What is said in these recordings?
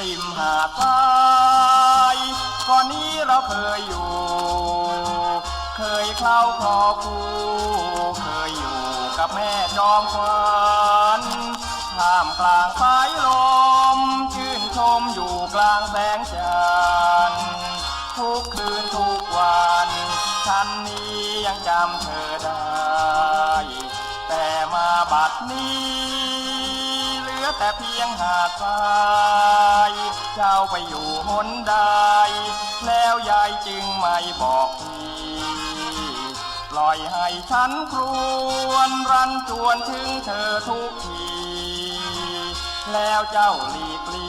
ริมหาดทรายก่อนนี้เราเคยอยู่ เคยเข้าคลอคู่เคยอยู่กับแม่จอมขวัญท่ามกลางสายลม ชื่นชมอยู่กลางแสงจันทร์ทุกคืนทุกวันฉันนี้ยังจำเธอได้ แต่มาบัดนี้ เหลือแต่เพียงหาดทราย เจ้าไปอยู่หนใด แล้วยายจึงไม่บอกพี่ปล่อยให้ฉันครวนรันจวนถึงเธอทุกที แล้วเจ้าหลีกลี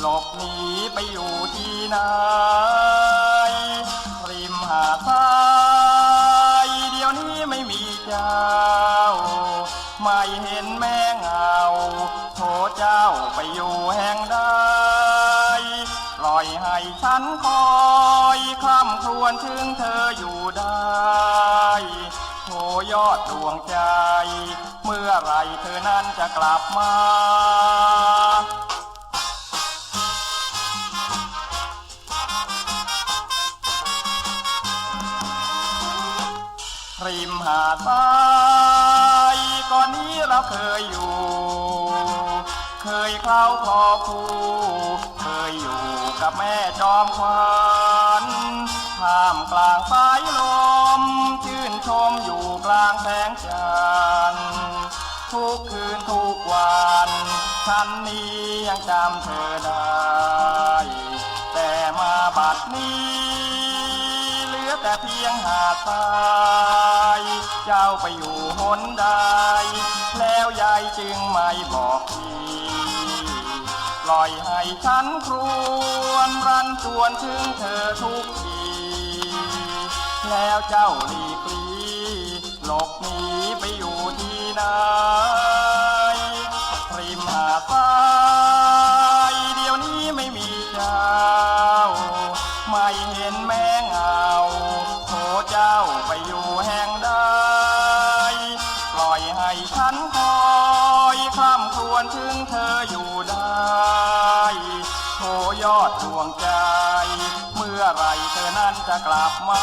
หลบหนีไปอยู่ที่ไหน เห็นแม่เงาโถเจ้าไปอยู่แห่งใดปล่อยให้ฉันคอยคำครวญถึงเธออยู่ได้โถยอดดวงใจ เมื่อไรเธอนั้นจะกลับมาริมหาดทราย อนนี้เราเคยอยู่ เคยเข้าคลอคู่เคยอยู่กับแม่จอมขวัญท่ามกลางสายลม ชื่นชมอยู่กลางแสงจันทร์ทุกคืนทุกวันฉันนี้ยังจำเธอได้ แต่มาบัดนี้ เพียงหาดทรายเจ้าไปอยู่หนใด แล้วยายจึงไม่บอกพี่ปล่อยให้ฉันครวนรันจวนถึงเธอทุกที แล้วเจ้าหลีกลีหลบหนี ดดวงใจ เมื่อไรเธอนั้นจะกลับมา